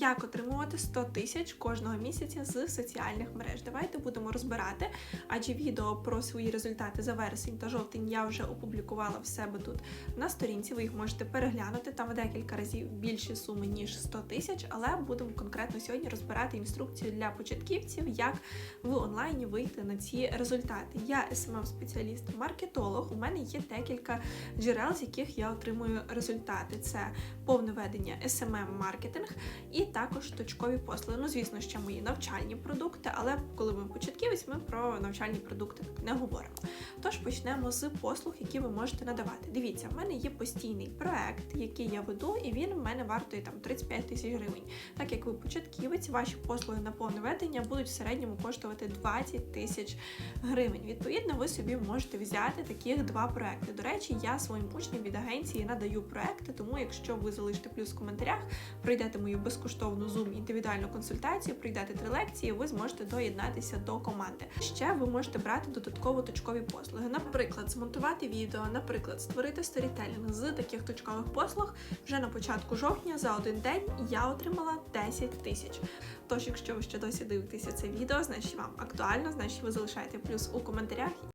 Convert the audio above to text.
Як отримувати 100 тисяч кожного місяця з соціальних мереж? Давайте будемо розбирати, адже відео про свої результати за вересень та жовтень я вже опублікувала в себе тут на сторінці. Ви їх можете переглянути там декілька разів більші суми ніж 100 тисяч, але будемо конкретно сьогодні розбирати інструкцію для початківців, як в онлайні вийти на ці результати. Я смм спеціаліст маркетолог. У мене є декілька джерел, з яких я отримую результати. Це повне ведення smm маркетинг і також точкові послуги. Ну, звісно, ще мої навчальні продукти, але коли ми початківець, ми про навчальні продукти не говоримо. Тож почнемо з послуг, які ви можете надавати. Дивіться, в мене є постійний проект, який я веду, і він в мене вартує там 35 тисяч гривень. Так як ви початківець, ваші послуги на повне ведення будуть в середньому коштувати 20 тисяч гривень. Відповідно, ви собі можете взяти таких два проекти. До речі, я своїм учням від агенції надаю проекти, тому якщо ви залишите плюс в коментарях, пройдете мою безкоштовну Zoom індивідуальну консультацію, пройдете три лекції, ви зможете доєднатися до команди. Ще ви можете брати додатково точкові послуги. Наприклад, змонтувати відео, наприклад, створити сторітелінг з таких точкових послуг вже на початку жовтня за один день я отримала 10 тисяч. Тож, якщо ви ще досі дивитеся це відео, значить вам актуально, значить ви залишаєте плюс у коментарях.